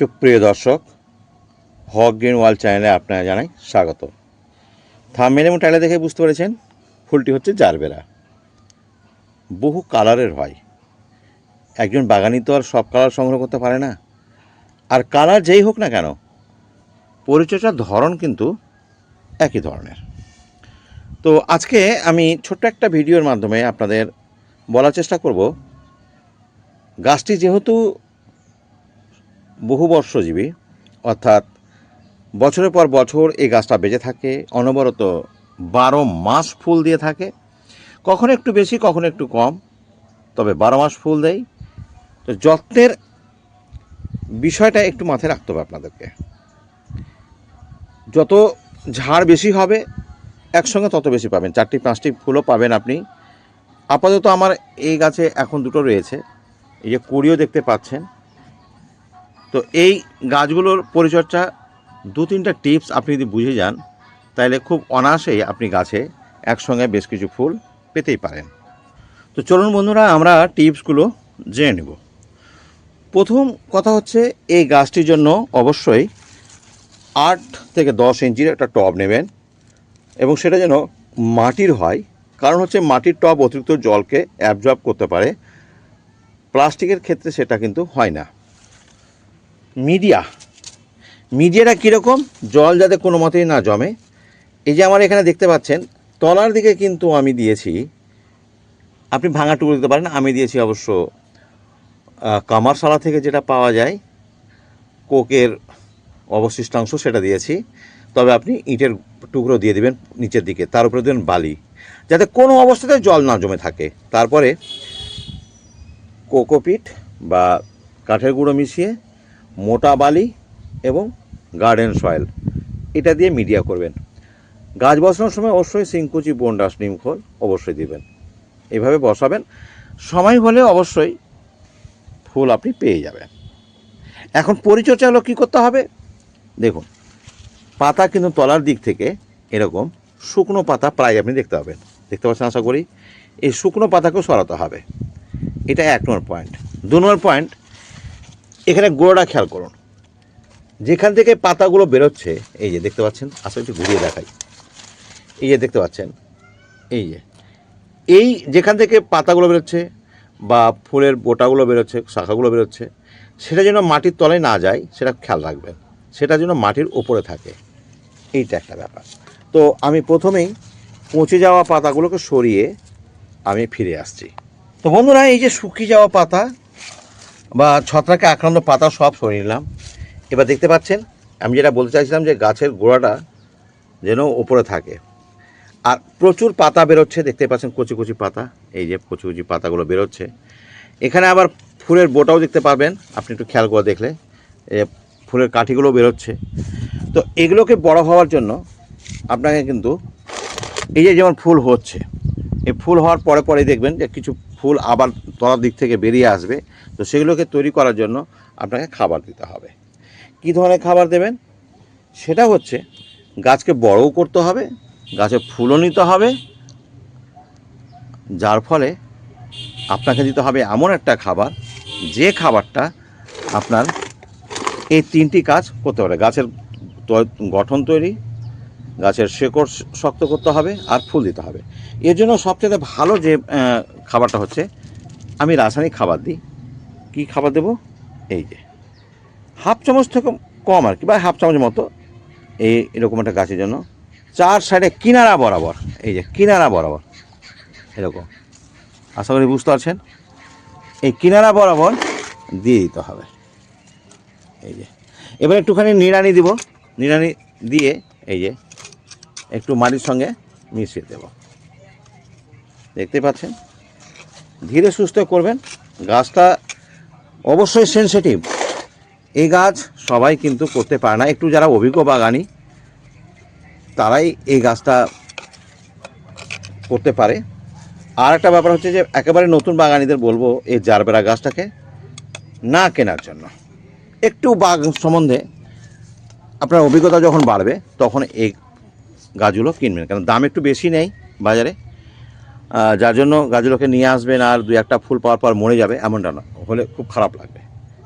সুপ্রিয় দর্শক, হক green world চ্যানেলে আপনারা জানাই স্বাগত। থামমেল এবং টাইলে দেখে বুঝতে পেরেছেন, ফুলটি হচ্ছে জারবেরা। বহু কালারের হয়। একজন বাগানি তো আর সব কালার সংগ্রহ করতে পারে না। আর কালার যেই হোক না কেন পরিচর্যার ধরন কিন্তু একই ধরনের। তো আজকে আমি ছোট্ট একটা ভিডিওর মাধ্যমে আপনাদের বলার চেষ্টা করব, গাছটি যেহেতু বহু বর্ষজীবী, অর্থাৎ বছরের পর বছর এই গাছটা বেঁচে থাকে, অনবরত বারো মাস ফুল দিয়ে থাকে। কখনো একটু বেশি, কখনো একটু কম, তবে বারো মাস ফুল দেয়। তো যত্নের বিষয়টা একটু মাথায় রাখতে হবে আপনাদেরকে। যত ঝাড় বেশি হবে, একসঙ্গে তত বেশি পাবেন। চারটি, পাঁচটি ফুলও পাবেন আপনি। আপাতত আমার এই গাছে এখন দুটো রয়েছে। এই যে কুড়িও দেখতে পাচ্ছেন। তো এই গাছগুলোর পরিচর্যা দু তিনটা টিপস আপনি যদি বুঝে যান, তাহলে খুব অনায়াসেই আপনি গাছে একসঙ্গে বেশ কিছু ফুল পেতেই পারেন। তো চলুন বন্ধুরা, আমরা টিপসগুলো জেনে নেব। প্রথম কথা হচ্ছে, এই গাছটির জন্য অবশ্যই আট থেকে দশ ইঞ্চির একটা টব নেবেন এবং সেটা যেন মাটির হয়। কারণ হচ্ছে মাটির টব অতিরিক্ত জলকে অ্যাবজর্ব করতে পারে। প্লাস্টিকের ক্ষেত্রে সেটা কিন্তু হয় না। মিডিয়া। মিডিয়াটা কীরকম? জল যাতে কোনো মতেই না জমে। এই যে আমার এখানে দেখতে পাচ্ছেন, তলার দিকে কিন্তু আমি দিয়েছি। আপনি ভাঙা টুকরো দিতে পারেন, আমি দিয়েছি অবশ্য কামারশালা থেকে যেটা পাওয়া যায়, কোকের অবশিষ্টাংশ সেটা দিয়েছি। তবে আপনি ইটের টুকরো দিয়ে দিবেন নিচের দিকে, তার উপরে দেবেন বালি। যাতে কোনো অবস্থাতে জল না জমে থাকে। তারপরে কোকোপিট বা কাঠের গুঁড়ো মিশিয়ে মোটা বালি এবং গার্ডেন সয়েল এটা দিয়ে মিডিয়া করবেন। গাছ বসানোর সময় অবশ্যই সিংকুচি বন্ডাস নিমখোল অবশ্যই দিবেন। এভাবে বসাবেন। সময় হলে অবশ্যই ফুল আপনি পেয়ে যাবেন। এখন পরিচর্যা হলো কী করতে হবে? দেখুন, পাতা কিন্তু তলার দিক থেকে এরকম শুকনো পাতা প্রায় আপনি দেখতে পাবেন। দেখতে পাচ্ছেন আশা করি? এই শুকনো পাতাকেও সরাতে হবে। এটা এক নম্বর পয়েন্ট দু নম্বর পয়েন্ট এখানে গোড়াটা খেয়াল করুন। যেখান থেকে পাতাগুলো বেরোচ্ছে, এই যে দেখতে পাচ্ছেন আসলে একটু ঘুরিয়ে দেখাই। এই যে দেখতে পাচ্ছেন, এই যে। এই যেখান থেকে পাতাগুলো বেরোচ্ছে বা ফুলের বোটাগুলো বেরোচ্ছে, শাখাগুলো বেরোচ্ছে, সেটা যেন মাটির তলায় না যায়, সেটা খেয়াল রাখবেন। সেটা যেন মাটির ওপরে থাকে। এইটা একটা ব্যাপার। তো আমি প্রথমেই পচে যাওয়া পাতাগুলোকে সরিয়ে আমি ফিরে আসছি। তো বন্ধুরা, এই যে শুকিয়ে যাওয়া পাতা বা ছত্রাকে আক্রান্ত পাতা সব সরিয়ে নিলাম। এবার দেখতে পাচ্ছেন, আমি যেটা বলতে চাইছিলাম যে গাছের গোড়াটা যেন ওপরে থাকে। আর প্রচুর পাতা বেরোচ্ছে, দেখতে পাচ্ছেন কচি কচি পাতা, এই যে কচি কচি পাতাগুলো বেরোচ্ছে। এখানে আবার ফুলের বোটাও দেখতে পাবেন, আপনি একটু খেয়াল করে দেখলে ফুলের কাঠিগুলো বেরোচ্ছে। তো এগুলোকে বড় হওয়ার জন্য আপনাকে কিন্তু এই যে যেমন ফুল হচ্ছে এই ফুল হওয়ার পরে পরে দেখবেন যে কিছু ফুল আবার তলার দিক থেকে বেরিয়ে আসবে। তো সেগুলোকে তৈরি করার জন্য আপনাকে খাবার দিতে হবে। কী ধরনের খাবার দেবেন? সেটা হচ্ছে গাছকে বড়ও করতে হবে, গাছে ফুলও নিতে হবে, যার ফলে আপনাকে দিতে হবে এমন একটা খাবার, যে খাবারটা আপনার এই তিনটি কাজ করতে পারে। গাছের গঠন তৈরি গাছের শেকড় শক্ত করতে হবে আর ফুল দিতে হবে। এর জন্য সবচেয়ে ভালো যে খাবারটা হচ্ছে, আমি রাসায়নিক খাবার দিই। কী খাবার দেবো? এই যে, হাফ চামচ থেকে কম আর কি, বা হাফ চামচ মতো এই এরকম একটা গাছের জন্য। চার সাইডে কিনারা বরাবর, এই যে কিনারা বরাবর, এরকম। আশা করি বুঝতে পারছেন? এই কিনারা বরাবর দিয়ে দিতে হবে। এই যে, এবার একটুখানি নিড়ানি দিব। নিড়ানি দিয়ে এই যে একটু মাটির সঙ্গে মিশিয়ে দেব। দেখতে পাচ্ছেন? ধীরে সুস্থ করবেন। গাছটা অবশ্যই সেনসিটিভ এই গাছ সবাই কিন্তু করতে পারে না। একটু যারা অভিজ্ঞ বাগানি, তারাই এই গাছটা করতে পারে। আর একটা ব্যাপার হচ্ছে যে, একেবারে নতুন বাগানিদের বলব এই জারবেরা গাছটাকে না কেনার জন্য। একটু বাগ সম্বন্ধে আপনার অভিজ্ঞতা যখন বাড়বে, তখন এই গাছগুলো কিনবেন কারণ দাম একটু বেশি নেই বাজারে। যার জন্য গাছগুলোকে নিয়ে আসবেন আর দুই একটা ফুল পাওয়ার পর মরে যাবে, এমনটা না। হলে খুব খারাপ লাগবে।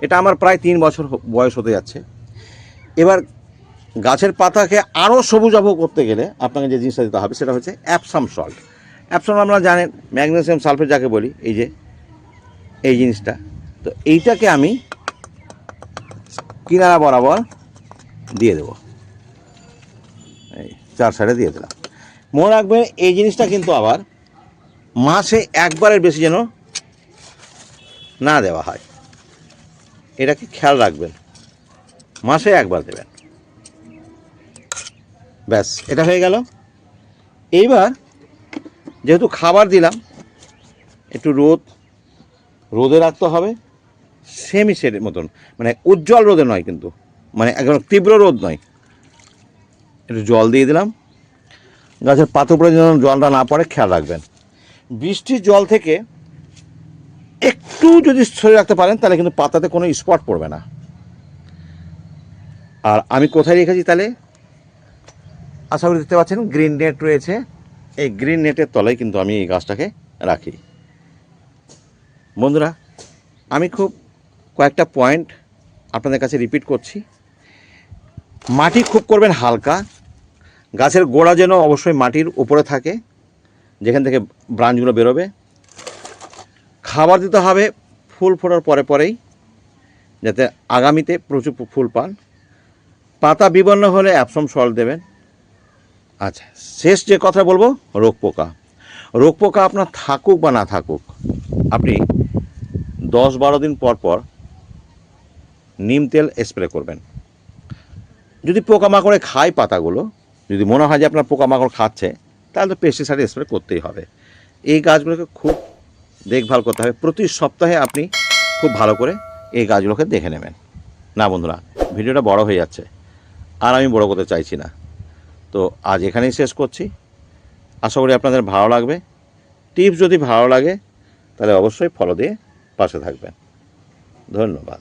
এটা আমার প্রায় তিন বছর বয়স হতে যাচ্ছে। এবার গাছের পাতাকে আরও সবুজাভ করতে গেলে আপনাকে যে জিনিসটা দিতে হবে, সেটা হচ্ছে অ্যাপসাম সল্ট অ্যাপসাম আপনারা জানেন ম্যাগনেসিয়াম সালফেট যাকে বলি, এই যে, এই জিনিসটা। তো এইটাকে আমি কিনারা বরাবর দিয়ে দেবো। চার সাইডে দিয়ে দিলাম। মনে রাখবেন, এই জিনিসটা কিন্তু আবার মাসে একবারের বেশি যেন না দেওয়া হয়। এটাকে খেয়াল রাখবেন। মাসে একবার দেবেন। ব্যাস, এটা হয়ে গেল। এইবার যেহেতু খাবার দিলাম, একটু রোদ, রোদে রাখতে হবে। সেমি শেডের মতন মানে উজ্জ্বল রোদে নয় কিন্তু মানে একদম তীব্র রোদ নয়। একটু জল দিয়ে দিলাম। গাছের পাতা উপরে যেন জলটা না পড়ে, খেয়াল রাখবেন। বৃষ্টির জল থেকে একটু যদি সরে রাখতে পারেন, তাহলে কিন্তু পাতাতে কোনো স্পট পড়বে না। আর আমি কোথায় রেখেছি তাহলে? আশা করি দেখতে পাচ্ছেন, গ্রিন নেট রয়েছে। এই গ্রিন নেটের তলায় কিন্তু আমি এই গাছটাকে রাখি। বন্ধুরা, আমি খুব কয়েকটা পয়েন্ট আপনাদের কাছে রিপিট করছি। মাটি খুব করবেন হালকা গাছের গোড়া যেন অবশ্যই মাটির উপরে থাকে, যেখান থেকে ব্রাঞ্চগুলো বেরোবে। খাবার দিতে হবে, ফুল ফোটার পরে পরেই, যাতে আগামীতে প্রচুর ফুল পান। পাতা বিবর্ণ হলে অ্যাপসম সল দেবেন। আচ্ছা শেষ যে কথা বলব, রোগ পোকা। রোগ পোকা আপনার থাকুক বা না থাকুক, আপনি দশ বারো দিন পর পর নিম তেল স্প্রে করবেন। যদি পোকামাকড়ে খায় পাতাগুলো যদি মনে হয় যে আপনার পোকামাকড় খাচ্ছে, তাহলে তো পেস্টিসাইড স্প্রে করতেই হবে। এই গাছগুলোকে খুব দেখভাল করতে হবে। প্রতি সপ্তাহে আপনি খুব ভালো করে এই গাছগুলোকে দেখে নেবেন। না বন্ধুরা, ভিডিওটা বড় হয়ে যাচ্ছে, আর আমি বড় করতে চাইছি না। তো আজ এখানেই শেষ করছি। আশা করি আপনাদের ভালো লাগবে। টিপস যদি ভালো লাগে, তাহলে অবশ্যই ফলো দিয়ে পাশে থাকবেন। ধন্যবাদ।